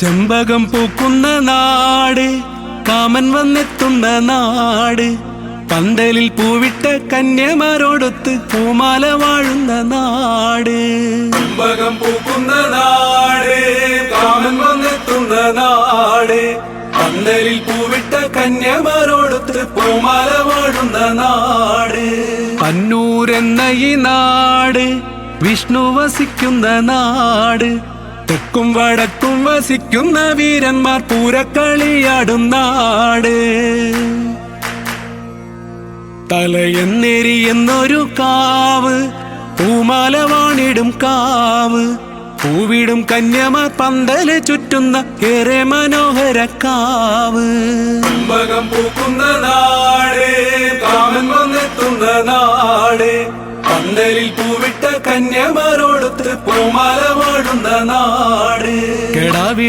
ചെമ്പകം പൂക്കുന്ന നാട് കാമൻ വന്നെത്തുന്ന നാട്. പന്തലിൽ പൂവിട്ട കന്യമാരോടൊത്ത് പൂമാല വാഴുന്ന നാട്. ചെമ്പകം പൂക്കുന്ന നാട് കാമൻ വന്നെത്തുന്ന നാട്. പന്തലിൽ പൂവിട്ട കന്യമാരോടൊത്ത് പൂമാല വാഴുന്ന നാട്. പന്നൂരെന്ന ഈ നാട് വിഷ്ണു വസിക്കുന്ന നാട്. തെക്കും വടക്കും വസിക്കുന്ന വീരന്മാർ പൂരക്കളിയാടും നാട്. തലയെന്നെരിയെന്നൊരു കാവ് പൂമാല വാണിടും കാവ്. പൂവിടും കന്യമാർ പന്തൽ ചുറ്റുന്ന ഏറെ മനോഹര കാവ്. പൂക്കുന്ന നാട് കാമൻ വന്നെത്തുന്ന നാട്. പന്തലിൽ പൂവിട്ട കന്യമാരോടൊത്ത് പൂമാല வந்த நாடு. கெடாவில்